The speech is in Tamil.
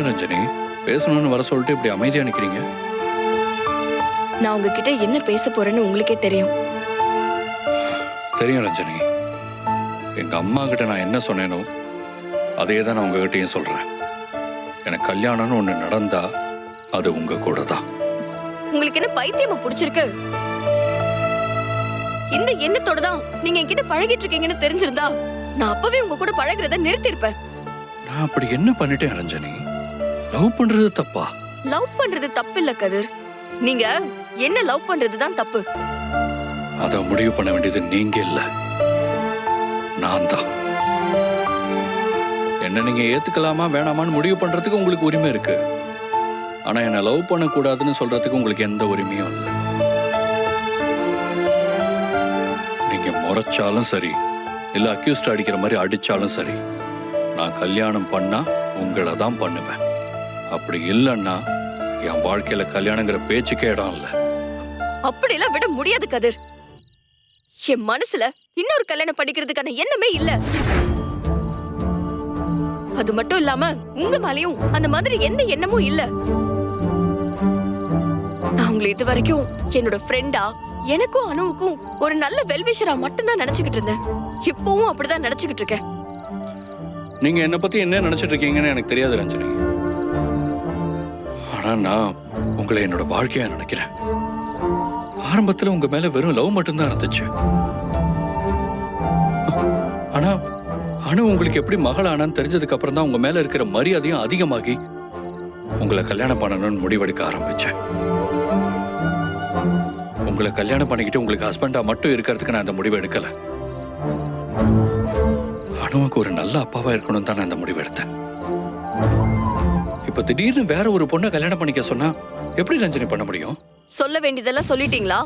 பேசணும்னு வர சொல்லிட்டு இப்படி அமைதியா நிக்கிறீங்க? நான் உங்ககிட்ட என்ன பேச போறேன்னு உங்களுக்கே தெரியும். தெரியும் ரஞ்சனி. எங்க அம்மா கிட்ட நான் என்ன சொன்னேனோ அதே தான் நான் உங்ககிட்டயும் சொல்றேன். எனக்கு கல்யாணம்னு ஒண்ணு நடந்தா அது உங்க கூட தான் உங்களுக்கு என்ன பைத்தியமா பிடிச்சிருக்கு? இந்த எண்ணத்தோட தான் நீங்க என்கிட்ட பழகிட்டு இருக்கீங்கன்னு தெரிஞ்சிருந்தா நான் அப்பவே உங்க கூட பழகுறத நிறுத்திருப்பேன் நான் அப்படி என்ன பண்ணிட்டேன் ரஞ்சனி? லவ் பண்றது தப்பா? லவ் பண்றது தப்பு இல்ல கதிர். நீங்க என்ன லவ் பண்றது தான் தப்பு. அதை முடிவு பண்ண வேண்டியது நீங்க இல்ல. நான் தான். என்ன நீங்க ஏத்துக்கலாமா வேணாமான்னு முடிவு பண்றதுக்கு உங்களுக்கு உரிமை இருக்கு. ஆனா என்ன லவ் பண்ணக்கூடாதுன்னு சொல்றதுக்கு உங்களுக்கு எந்த உரிமையும் இல்லை. நீங்க முறைச்சாலும் சரி இல்ல அக்யூஸ்ட் அடிக்கிற மாதிரி அடிச்சாலும் சரி நான் கல்யாணம் பண்ணா உங்களை தான் பண்ணுவேன். அப்படி இல்லைன்னா என் வாழ்க்கையில கல்யாணங்கிற பேச்சுக்கே இடம் இல்லை. அப்படியெல்லாம் விட முடியாது கதிர். என் மனசுல இன்னொரு கல்யாணம் படிக்கிறதுக்கான எண்ணமே இல்ல. அது மட்டும் இல்லாம உங்க மேலயும் அந்த மாதிரி எந்த எண்ணமும் இல்ல. நான் உங்களை இது வரைக்கும் என்னோட ஃப்ரெண்டா எனக்கும் அனுவுக்கும் ஒரு நல்ல வெல்விஷரா மட்டும்தான் நினைச்சுக்கிட்டு இருந்தேன். இப்பவும் அப்படிதான் நினைச்சுக்கிட்டு இருக்கேன். நீங்க என்ன பத்தி என்ன நினைச்சிட்டு இருக்கீங்கன்னு எனக்கு தெரியாது ரஞ்சனி. ஆனா நான் உங்களை என்னோட வாழ்க்கையா நினைக்கிறேன். ஆரம்பத்துல உங்க மேல வெறும் லவ் மட்டும்தான் இருந்துச்சு. ஆனா அனு உங்களுக்கு எப்படி மகளானான்னு தெரிஞ்சதுக்கு அப்புறம் தான் உங்க மேல இருக்கிற மரியாதையும் அதிகமாகி உங்களை கல்யாணம் பண்ணணும்னு முடிவெடுக்க ஆரம்பிச்சேன். உங்களை கல்யாணம் பண்ணிக்கிட்டு உங்களுக்கு ஹஸ்பண்டா மட்டும் இருக்கிறதுக்கு நான் அந்த முடிவு எடுக்கல. அனுவுக்கு ஒரு நல்ல அப்பாவா இருக்கணும் தான் நான் அந்த முடிவு எடுத்தேன். இப்ப திடீர்னு வேற ஒரு பொண்ணை கல்யாணம் பண்ணிக்க சொன்னா எப்படி ரஞ்சனி பண்ண முடியும்? சொல்ல வேண்டியதெல்லாம் சொல்லிட்டீங்களா?